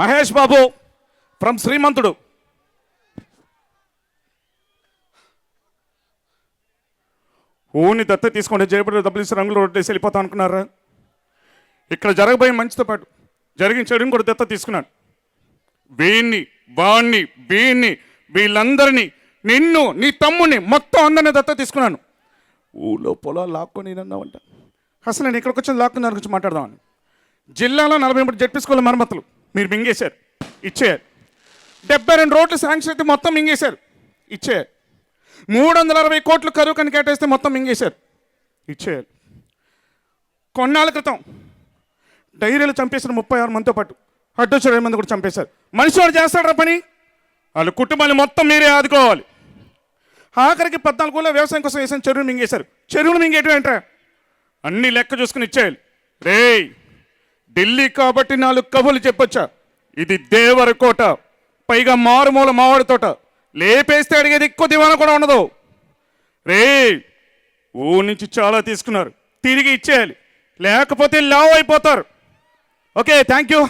Mahesh Babu from శ్రీమంతుడు. ఊని దత్త తీసుకుంటే జయపడి డబ్బులు ఇస్తే రంగులు రొట్టేసి వెళ్ళిపోతా అనుకున్నారా? ఇక్కడ జరగబోయే మంచితో పాటు జరిగిన చెడుని కూడా దత్త తీసుకున్నాడు. వీణ్ణి వాణ్ణి వీణ్ణి వీళ్ళందరినీ నిన్ను నీ తమ్ముని మొత్తం అందరిని దత్త తీసుకున్నాను. ఊళ్ళో పొలాలు లాక్కొని అన్నావంట అసలు నేను ఇక్కడికి వచ్చి లాక్కుని దాని గురించి మాట్లాడదామని. జిల్లాలో నలభై మూడు జడ్పీ స్కూల్ మరమ్మతులు. మీరు మింగేశారు. ఇచ్చేయారు డెబ్బై రెండు రోడ్లు శాంక్షన్ అయితే మొత్తం మింగేశారు. ఇచ్చేయారు మూడు వందల అరవై కోట్లు కరువు కని కేటాయిస్తే మొత్తం మింగేశారు. ఇచ్చేయాలి. కొన్నాళ్ళ క్రితం డైరీలు చంపేసిన ముప్పై ఆరు మందితో పాటు అడ్డొచ్చిన ఇరవై మంది కూడా చంపేశారు. మనిషి వాడు చేస్తాడు పని? వాళ్ళ కుటుంబాన్ని మొత్తం మీరే ఆదుకోవాలి. ఆఖరికి పద్నాలుగు కూడా వ్యవసాయం కోసం వేసిన చెరువులు మింగేశారు. చెరువులు మింగేయటం ఏంట్రా? అన్ని లెక్క చూసుకుని ఇచ్చేయాలి. రేయ్! ఢిల్లీ కాబట్టి నాలుగు కబులు చెప్పొచ్చా? ఇది దేవరకోట పైగా మారుమూల మామిడి తోట. లేపేస్తే అడిగేది ఎక్కువ దివాన కూడా ఉండదు. రే ఊ నుంచి చాలా తీసుకున్నారు. తిరిగి ఇచ్చేయాలి. లేకపోతే లావ్ అయిపోతారు. Okay thank you.